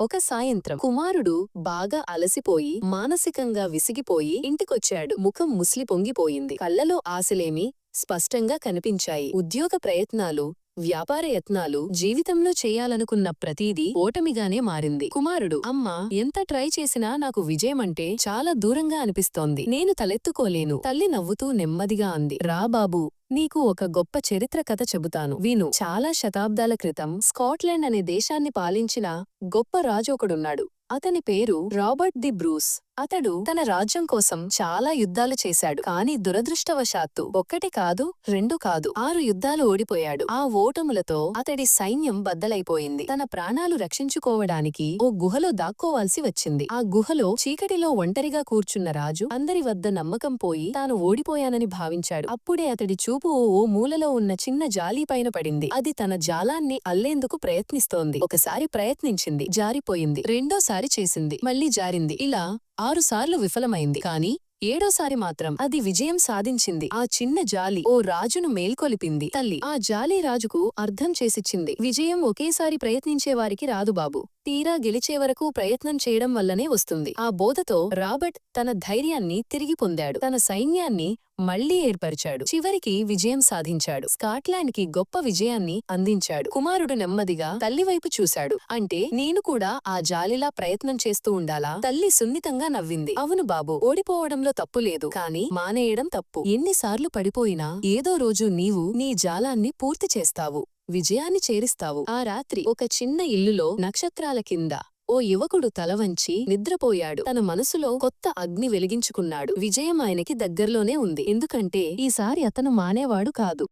ఒక సాయంత్రం కుమారుడు బాగా అలసిపోయి మానసికంగా విసిగిపోయి ఇంటికొచ్చాడు. ముఖం ముస్లి పొంగిపోయింది. కళ్ళలో ఆశలేమి స్పష్టంగా కనిపించాయి. ఉద్యోగ ప్రయత్నాలు వ్యాపార యత్నాలు జీవితంలో చేయాలనుకున్న ప్రతీదీ ఓటమిగానే మారింది. కుమారుడు అమ్మా ఎంత ట్రై చేసినా నాకు విజయమంటే చాలా దూరంగా అనిపిస్తోంది. నేను తలెత్తుకోలేను. తల్లి నవ్వుతూ నెమ్మదిగా అంది. రా బాబూ నీకు ఒక గొప్ప చరిత్ర కథ చెబుతాను. విను. చాలా శతాబ్దాల క్రితం స్కాట్లాండ్ అనే దేశాన్ని పాలించిన గొప్ప రాజు ఒకడున్నాడు అతని పేరు రాబర్ట్ ది బ్రూస్. అతడు తన రాజ్యం కోసం చాలా యుద్ధాలు చేశాడు. కాని దురదృష్టవశాత్తు ఒక్కటి కాదు రెండు కాదు ఆరు యుద్ధాలు ఓడిపోయాడు. ఆ ఓటములతో అతడి సైన్యం బద్దలైపోయింది. తన ప్రాణాలు రక్షించుకోవడానికి ఓ గుహలో దాక్కోవాల్సి వచ్చింది. ఆ గుహలో చీకటిలో ఒంటరిగా కూర్చున్న రాజు అందరి వద్ద నమ్మకం పోయి తాను ఓడిపోయానని భావించాడు. అప్పుడే అతడి చూపు ఓ మూలలో ఉన్న చిన్న జాలీ పైన పడింది. అది తన జాలాన్ని అల్లేందుకు ప్రయత్నిస్తోంది. ఒకసారి ప్రయత్నించింది జారిపోయింది రెండోసారి చేసింది మళ్ళీ జారింది. ఇలా ఆరుసార్లు విఫలమైంది. కాని ఏడోసారి మాత్రం అది విజయం సాధించింది. ఆ చిన్న జాలి ఓ రాజును మేల్కొలిపింది. తల్లి ఆ జాలి రాజుకు అర్థం చేసిచ్చింది. విజయం ఒకేసారి ప్రయత్నించే వారికి రాదు బాబు. తీరా గెలిచే వరకు ప్రయత్నం చేయడం వల్లనే వస్తుంది. ఆ బోధతో రాబర్ట్ తన ధైర్యాన్ని తిరిగి పొందాడు. తన సైన్యాన్ని మళ్ళీ ఏర్పరిచాడు. చివరికి విజయం సాధించాడు. స్కాట్లాండ్కి గొప్ప విజయాన్ని అందించాడు. కుమారుడు నెమ్మదిగా తల్లివైపు చూశాడు. అంటే నేను కూడా ఆ జాలిలా ప్రయత్నం చేస్తూ ఉండాలా? తల్లి సున్నితంగా నవ్వింది. అవును బాబు ఓడిపోవడంలో తప్పు లేదు. కాని మానేయడం తప్పు. ఎన్నిసార్లు పడిపోయినా ఏదో రోజు నీవు నీ జాలాన్ని పూర్తి చేస్తావు. విజయాన్ని చేరిస్తావు. ఆ రాత్రి ఒక చిన్న ఇల్లులో నక్షత్రాల కింద ఓ యువకుడు తలవంచి నిద్రపోయాడు. తన మనసులో కొత్త అగ్ని వెలిగించుకున్నాడు. విజయం ఆయనకి దగ్గర్లోనే ఉంది. ఎందుకంటే ఈసారి అతను మానేవాడు కాదు.